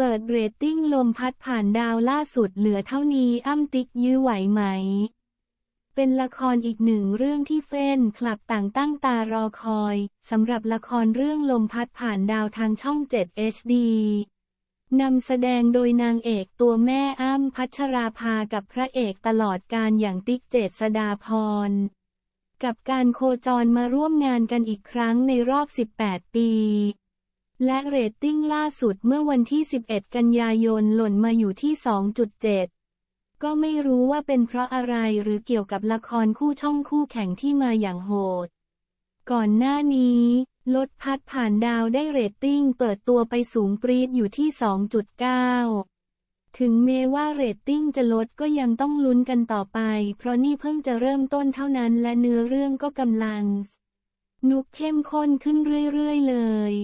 เปิดเรตติ้งลมพัดผ่านดาวล่าสุดเหลือเท่านี้อ้ำติ๊กยื้อไหวไหม เป็นละครอีกหนึ่งเรื่องที่เฟนคลับต่างตั้งตารอคอยสำหรับละครเรื่องลมพัดผ่านดาวทางช่อง 7 HD นำแสดงโดยนางเอกตัวแม่อ้ำพัชราภากับพระเอกตลอดการอย่างติ๊กเจษดาพร กับการโคจรมาร่วมงานกันอีกครั้งในรอบ 18 ปี และเรตติ้งล่าสุดเมื่อวันที่ 11 กันยายนหล่นมาอยู่ที่ 2.7 ก็ไม่รู้ว่าเป็นเพราะอะไรหรือเกี่ยวกับละครคู่ช่องคู่แข่งที่มาอย่างโหด ก่อนหน้านี้ลดพัดผ่านดาวได้เรตติ้งเปิดตัวไปสูงปรีดอยู่ที่ 2.9 ถึงแม้ว่าเรตติ้งจะลดก็ยังต้องลุ้นกันต่อไป เพราะนี่เพิ่งจะเริ่มต้นเท่านั้นและเนื้อเรื่องก็กำลัง นุกเข้มข้นขึ้นเรื่อยๆเลย